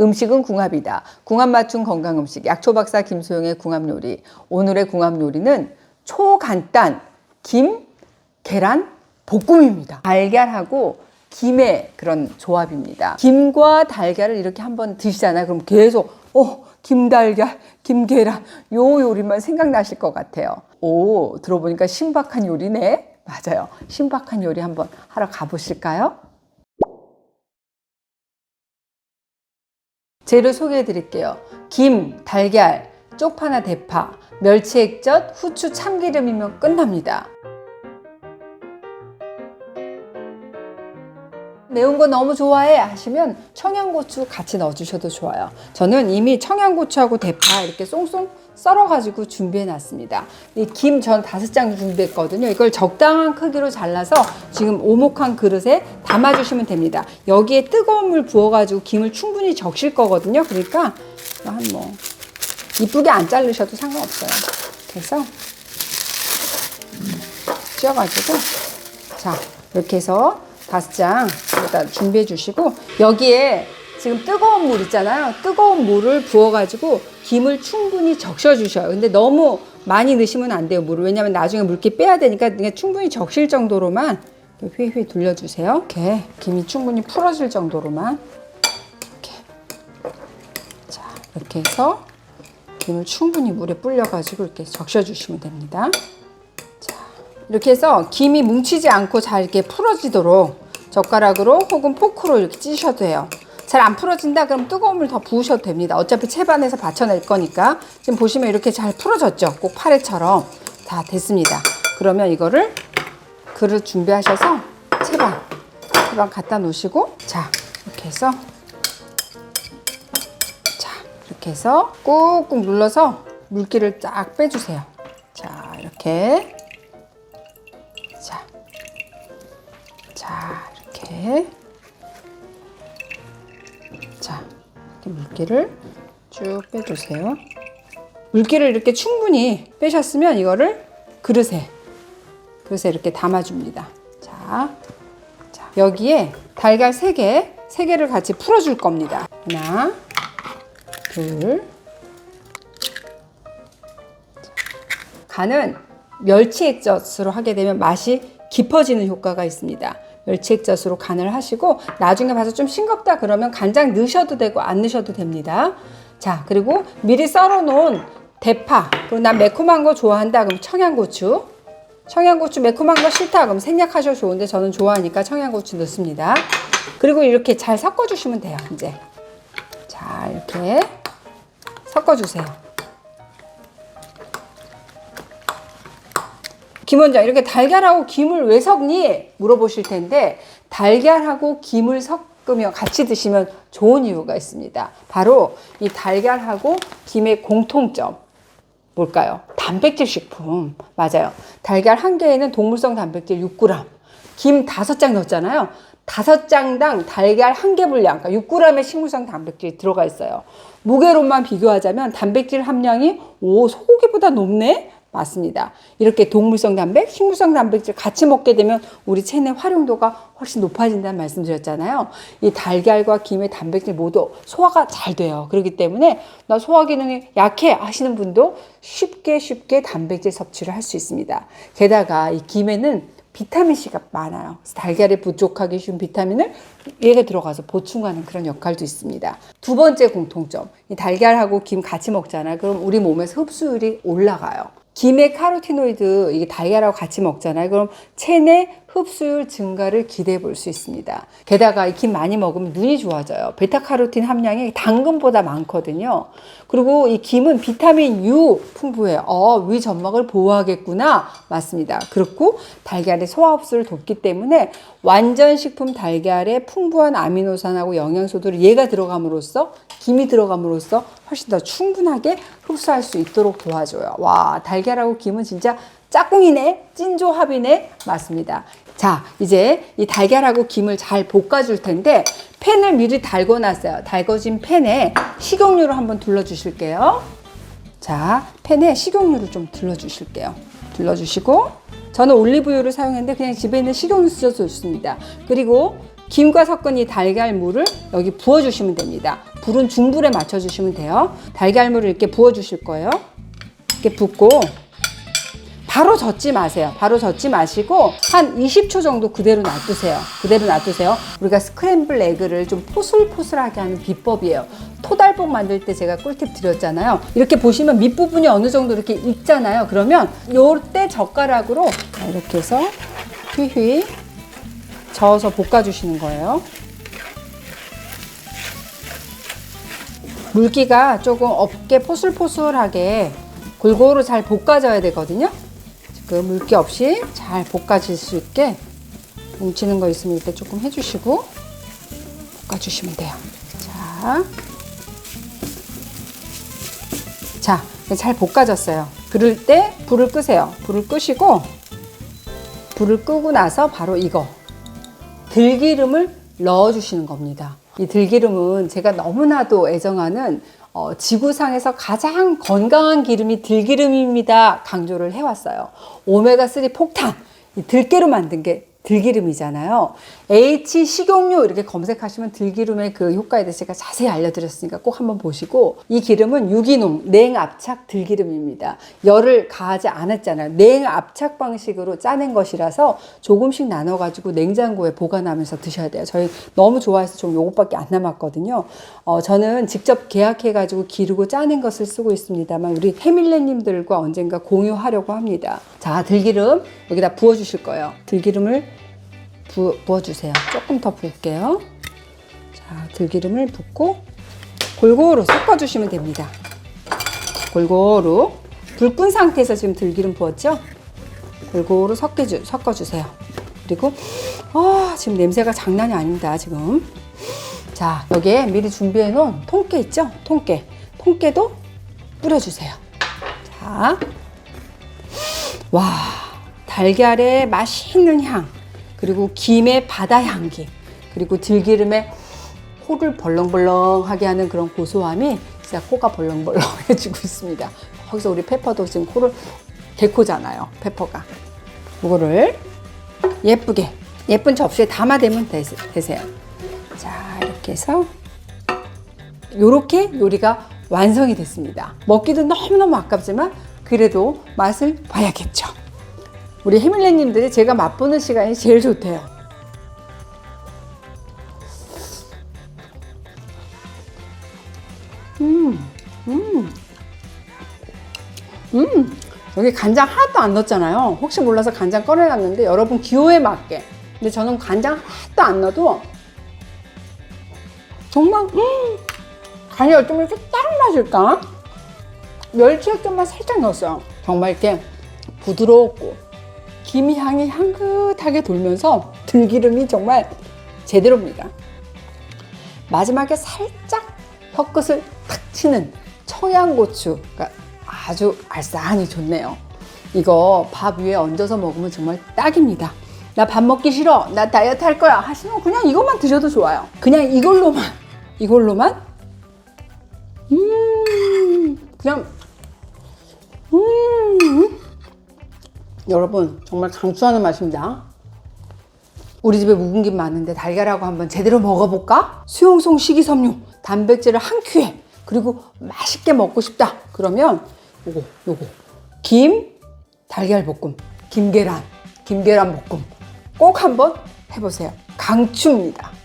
음식은 궁합이다. 궁합 맞춤 건강 음식. 약초 박사 김소영의 궁합 요리. 오늘의 궁합 요리는 초간단 김, 계란, 볶음입니다. 달걀하고 김의 그런 조합입니다. 김과 달걀을 이렇게 한번 드시잖아요. 그럼 계속 어 김달걀, 김계란 요 요리만 생각나실 것 같아요. 오 들어보니까 신박한 요리네. 맞아요. 신박한 요리 한번 하러 가보실까요? 재료 소개해 드릴게요. 김, 달걀, 쪽파나 대파, 멸치 액젓, 후추, 참기름이면 끝납니다. 매운 거 너무 좋아해 하시면 청양고추 같이 넣어주셔도 좋아요. 저는 이미 청양고추하고 대파 이렇게 송송 썰어가지고 준비해 놨습니다. 이 김 전 다섯 장 준비했거든요. 이걸 적당한 크기로 잘라서 지금 오목한 그릇에 담아주시면 됩니다. 여기에 뜨거운 물 부어가지고 김을 충분히 적실 거거든요. 그러니까 한 뭐 이쁘게 안 자르셔도 상관없어요. 그래서 찢어가지고 자 이렇게 해서 다섯 장 일단 준비해 주시고 여기에 지금 뜨거운 물 있잖아요. 뜨거운 물을 부어가지고 김을 충분히 적셔 주셔요. 근데 너무 많이 넣으시면 안 돼요 물을 왜냐면 나중에 물기 빼야 되니까 그냥 충분히 적실 정도로만 휘휘 돌려주세요. 이렇게 김이 충분히 풀어질 정도로만 이렇게 자 이렇게 해서 김을 충분히 물에 불려가지고 이렇게 적셔 주시면 됩니다. 이렇게 해서 김이 뭉치지 않고 잘 이렇게 풀어지도록 젓가락으로 혹은 포크로 이렇게 찌셔도 돼요. 잘 안 풀어진다 그럼 뜨거운 물 더 부으셔도 됩니다. 어차피 채반에서 받쳐낼 거니까 지금 보시면 이렇게 잘 풀어졌죠. 꼭 파래처럼 다 됐습니다. 그러면 이거를 그릇 준비하셔서 채반 채반 갖다 놓으시고 자 이렇게 해서 자 이렇게 해서 꾹꾹 눌러서 물기를 쫙 빼주세요. 자 이렇게 이렇게 자 이렇게 물기를 쭉 빼주세요. 물기를 이렇게 충분히 빼셨으면 이거를 그릇에 그릇에 이렇게 담아줍니다. 자, 자 여기에 달걀 3개, 3개를 같이 풀어줄 겁니다. 하나, 둘, 간은 멸치 액젓으로 하게 되면 맛이 깊어지는 효과가 있습니다. 멸치 액젓으로 간을 하시고 나중에 봐서 좀 싱겁다 그러면 간장 넣으셔도 되고 안 넣으셔도 됩니다. 자 그리고 미리 썰어 놓은 대파 그리고 난 매콤한 거 좋아한다 그럼 청양고추 청양고추 매콤한 거 싫다 그럼 생략하셔도 좋은데 저는 좋아하니까 청양고추 넣습니다. 그리고 이렇게 잘 섞어 주시면 돼요 이제 자 이렇게 섞어 주세요. 김 원장 이렇게 달걀하고 김을 왜 섞니 물어보실 텐데 달걀하고 김을 섞으며 같이 드시면 좋은 이유가 있습니다. 바로 이 달걀하고 김의 공통점 뭘까요? 단백질 식품 맞아요. 달걀 한 개에는 동물성 단백질 6g, 김 5장 넣었잖아요. 다섯 장당 달걀 한 개 분량, 그러니까 6g의 식물성 단백질이 들어가 있어요. 무게로만 비교하자면 단백질 함량이 오 소고기보다 높네. 맞습니다. 이렇게 동물성 단백, 식물성 단백질 같이 먹게 되면 우리 체내 활용도가 훨씬 높아진다는 말씀 드렸잖아요. 이 달걀과 김의 단백질 모두 소화가 잘 돼요. 그렇기 때문에 나 소화 기능이 약해 하시는 분도 쉽게 쉽게 단백질 섭취를 할 수 있습니다. 게다가 이 김에는 비타민 C가 많아요. 달걀에 부족하기 쉬운 비타민을 얘가 들어가서 보충하는 그런 역할도 있습니다. 두 번째 공통점, 이 달걀하고 김 같이 먹잖아요. 그럼 우리 몸에서 흡수율이 올라가요. 김의 카로티노이드 이게 달걀하고 같이 먹잖아요. 그럼 체내 흡수율 증가를 기대해 볼 수 있습니다. 게다가 이 김 많이 먹으면 눈이 좋아져요. 베타카로틴 함량이 당근보다 많거든요. 그리고 이 김은 비타민 U 풍부해요. 어, 위 점막을 보호하겠구나. 맞습니다. 그렇고 달걀의 소화 흡수를 돕기 때문에 완전 식품 달걀에 풍부한 아미노산하고 영양소들을 얘가 들어감으로써 김이 들어감으로써 훨씬 더 충분하게 흡수할 수 있도록 도와줘요. 와, 달걀하고 김은 진짜 짝꿍이네, 찐조합이네, 맞습니다. 자, 이제 이 달걀하고 김을 잘 볶아줄 텐데 팬을 미리 달궈 놨어요. 달궈진 팬에 식용유를 한번 둘러주실게요. 자, 팬에 식용유를 좀 둘러주실게요. 둘러주시고 저는 올리브유를 사용했는데 그냥 집에 있는 식용유 쓰셔도 좋습니다. 그리고 김과 섞은 이 달걀물을 여기 부어주시면 됩니다. 불은 중불에 맞춰주시면 돼요. 달걀물을 이렇게 부어주실 거예요. 이렇게 붓고 바로 젓지 마세요. 바로 젓지 마시고 한 20초 정도 그대로 놔두세요. 그대로 놔두세요. 우리가 스크램블 에그를 좀 포슬포슬하게 하는 비법이에요. 토달볶 만들 때 제가 꿀팁 드렸잖아요. 이렇게 보시면 밑부분이 어느 정도 이렇게 익잖아요. 그러면 요때 젓가락으로 이렇게 해서 휘휘 저어서 볶아주시는 거예요. 물기가 조금 없게 포슬포슬하게 골고루 잘 볶아져야 되거든요. 지금 물기 없이 잘 볶아질 수 있게 뭉치는 거 있으면 이때 조금 해주시고 볶아주시면 돼요. 자, 자, 잘 볶아졌어요. 그럴 때 불을 끄세요. 불을 끄시고 불을 끄고 나서 바로 이거 들기름을 넣어주시는 겁니다. 이 들기름은 제가 너무나도 애정하는 어, 지구상에서 가장 건강한 기름이 들기름입니다. 강조를 해왔어요. 오메가3 폭탄, 이 들깨로 만든 게 들기름이잖아요. H 식용유 이렇게 검색하시면 들기름의 그 효과에 대해서 제가 자세히 알려드렸으니까 꼭 한번 보시고 이 기름은 유기농 냉압착 들기름입니다. 열을 가하지 않았잖아요. 냉압착 방식으로 짜낸 것이라서 조금씩 나눠가지고 냉장고에 보관하면서 드셔야 돼요. 저희 너무 좋아해서 좀 요것밖에 안 남았거든요. 어, 저는 직접 계약해가지고 기르고 짜낸 것을 쓰고 있습니다만 우리 해밀레님들과 언젠가 공유하려고 합니다. 자 들기름 여기다 부어주실 거예요. 들기름을 부, 부어주세요. 조금 더 부을게요. 자, 들기름을 붓고 골고루 섞어주시면 됩니다. 골고루 불 끈 상태에서 지금 들기름 부었죠? 골고루 섞여주, 섞어주세요. 그리고 아, 지금 냄새가 장난이 아닙니다. 지금 자 여기에 미리 준비해 놓은 통깨 있죠? 통깨 통깨도 뿌려주세요. 자, 와 달걀의 맛있는 향 그리고 김의 바다 향기, 그리고 들기름의 코를 벌렁벌렁하게 하는 그런 고소함이 진짜 코가 벌렁벌렁해지고 있습니다. 거기서 우리 페퍼도 지금 코를 개코잖아요. 페퍼가. 이거를 예쁘게 예쁜 접시에 담아대면 되, 되세요. 자 이렇게 해서 이렇게 요리가 완성이 됐습니다. 먹기도 너무너무 아깝지만 그래도 맛을 봐야겠죠. 우리 해밀레님들이 제가 맛보는 시간이 제일 좋대요. 음, 음, 음. 여기 간장 하나도 안 넣었잖아요. 혹시 몰라서 간장 꺼내놨는데 여러분 기호에 맞게. 근데 저는 간장 하나도 안 넣어도 정말 음, 간이 어쩌면 이렇게 딱 맞을까? 멸치 액젓만 살짝 넣었어요. 정말 이렇게 부드럽고 김 향이 향긋하게 돌면서 들기름이 정말 제대로입니다. 마지막에 살짝 혀끝을 탁 치는 청양고추가 아주 알싸하니 좋네요. 이거 밥 위에 얹어서 먹으면 정말 딱입니다. 나 밥 먹기 싫어. 나 다이어트 할 거야. 하시면 그냥 이것만 드셔도 좋아요. 그냥 이걸로만, 이걸로만. 음, 그냥, 여러분 정말 강추하는 맛입니다. 우리 집에 묵은 김 많은데 달걀하고 한번 제대로 먹어볼까? 수용성 식이섬유 단백질을 한 큐에 그리고 맛있게 먹고 싶다. 그러면 요거 요거 김 달걀 볶음 김계란 김계란 볶음 꼭 한번 해보세요. 강추입니다.